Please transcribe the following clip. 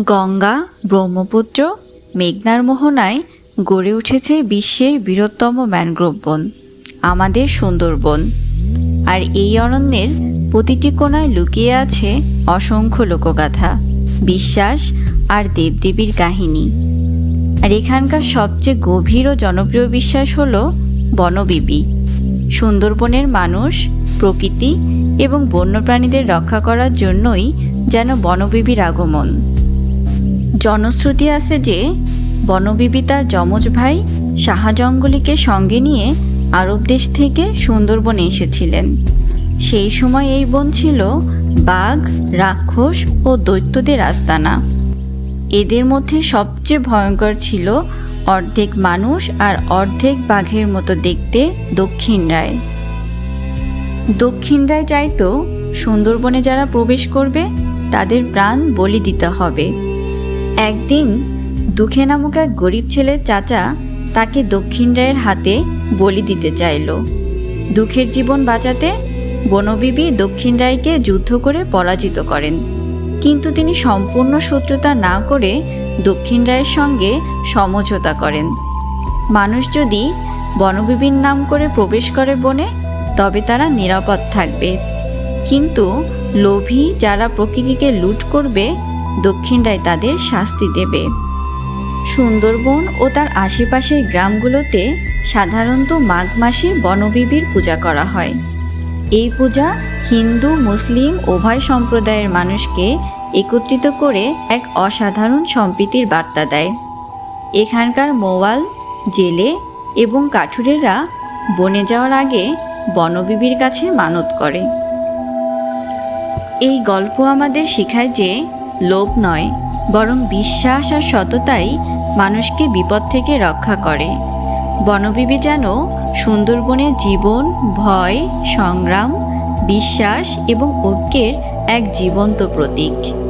গঙ্গা, ব্রহ্মপুত্র, মেঘনার মোহনায় গড়ে উঠেছে বিশ্বের বৃহত্তম ম্যানগ্রোভ বন, আমাদের সুন্দরবন। আর এই অরণ্যের প্রতিটি কোণায় লুকিয়ে আছে অসংখ্য লোকগাথা, বিশ্বাস আর দেবদেবীর কাহিনী। আর এখানকার সবচেয়ে গভীর ও জনপ্রিয় বিশ্বাস হলো বনবিবি। সুন্দরবনের মানুষ, প্রকৃতি এবং বন্যপ্রাণীদের রক্ষা করার জন্যই যেন বনবিবির আগমন। জনশ্রুতি আছে যে বনবিবি তার যমজ ভাই শাহজঙ্গলিকে সঙ্গে নিয়ে আরব দেশ থেকে সুন্দরবনে এসেছিলেন। সেই সময় এই বন ছিল বাঘ, রাক্ষস ও দৈত্যদের আস্তানা। এদের মধ্যে সবচেয়ে ভয়ঙ্কর ছিল অর্ধেক মানুষ আর অর্ধেক বাঘের মতো দেখতে দক্ষিণ রায়। দক্ষিণ রায় চাইতো সুন্দরবনে যারা প্রবেশ করবে, তাদের প্রাণ বলি দিতে হবে। একদিন দুঃখে নামক এক গরিব ছেলের চাচা তাকে দক্ষিণ রায়ের হাতে বলি দিতে চাইল। দুঃখের জীবন বাঁচাতে বনবিবি দক্ষিণ রায়কে যুদ্ধ করে পরাজিত করেন। কিন্তু তিনি সম্পূর্ণ শত্রুতা না করে দক্ষিণ রায়ের সঙ্গে সমঝোতা করেন। মানুষ যদি বনবিবির নাম করে প্রবেশ করে বনে, তবে তারা নিরাপদ থাকবে। কিন্তু লোভী যারা প্রকৃতিকে লুট করবে দক্ষিণ রায় তাদের শাস্তি দেবে। সুন্দরবন ও তার আশেপাশের গ্রামগুলোতে সাধারণত মাঘ মাসে বনবিবির পূজা করা হয়। এই পূজা হিন্দু, মুসলিম, উভয় সম্প্রদায়ের মানুষকে একত্রিত করে এক অসাধারণ সম্প্রীতির বার্তা দেয়। এখানকার মোয়াল, জেলে এবং কাঠুরেরা বনে যাওয়ার আগে বনবিবির কাছে মানত করে। এই গল্প আমাদের শেখায় যে লোভ নয়, বরং বিশ্বাস আর সততাই মানুষকে বিপদ থেকে রক্ষা করে। বনবিবি যেন সুন্দরবনের জীবন, ভয়, সংগ্রাম, বিশ্বাস এবং ঐক্যের এক জীবন্ত প্রতীক।